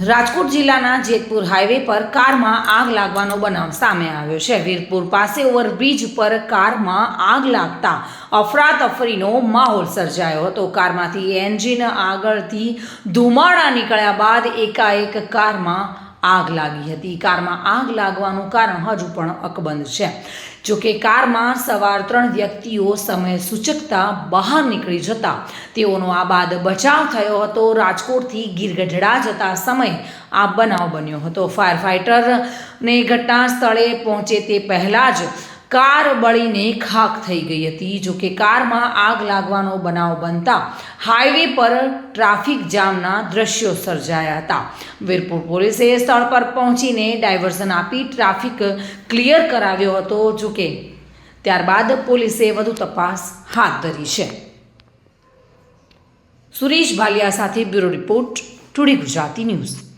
રાજકોટ જિલ્લાના જેતપુર હાઈવે પર કારમાં આગ લાગવાનો બનાવ સામે આવ્યો છે. વીરપુર પાસે ઓવરબ્રિજ પર કારમાં આગ લાગતા અફરાતફરીનો માહોલ સર્જાયો હતો. કારમાંથી એન્જિન આગળથી ધુમાડા નીકળ્યા બાદ એકાએક કારમાં આગ લાગી હતી. કારમાં આગ લાગવાનું કારણ હજુ પણ અકબંધ છે. જોકે કારમાં સવાર ત્રણ વ્યક્તિઓ સમય સૂચકતા બહાર નીકળી જતા. તેઓનો આ બાદ બચાવ થયો હતો. રાજકોટથી ગીરગઢડા જતા સમય આ બનાવ બન્યો હતો. ફાયર ફાઇટરને ઘટના સ્થળે પહોંચે તે પહેલાં જ કાર બળીને ખાખ થઈ ગઈ હતી. જોકે કારમાં આગ લાગવાનો બનાવ બનતા હાઈવે પર ટ્રાફિક જામના દ્રશ્યો સર્જાયા હતા. વીરપુર પોલીસે સ્થળ પર પહોંચીને ડાયવર્ઝન આપી ટ્રાફિક ક્લિયર કરાવ્યો હતો. જોકે ત્યારબાદ પોલીસે વધુ તપાસ હાથ ધરી છે. સુરેશ ભાલિયા સાથે bureau report, today Gujarati news.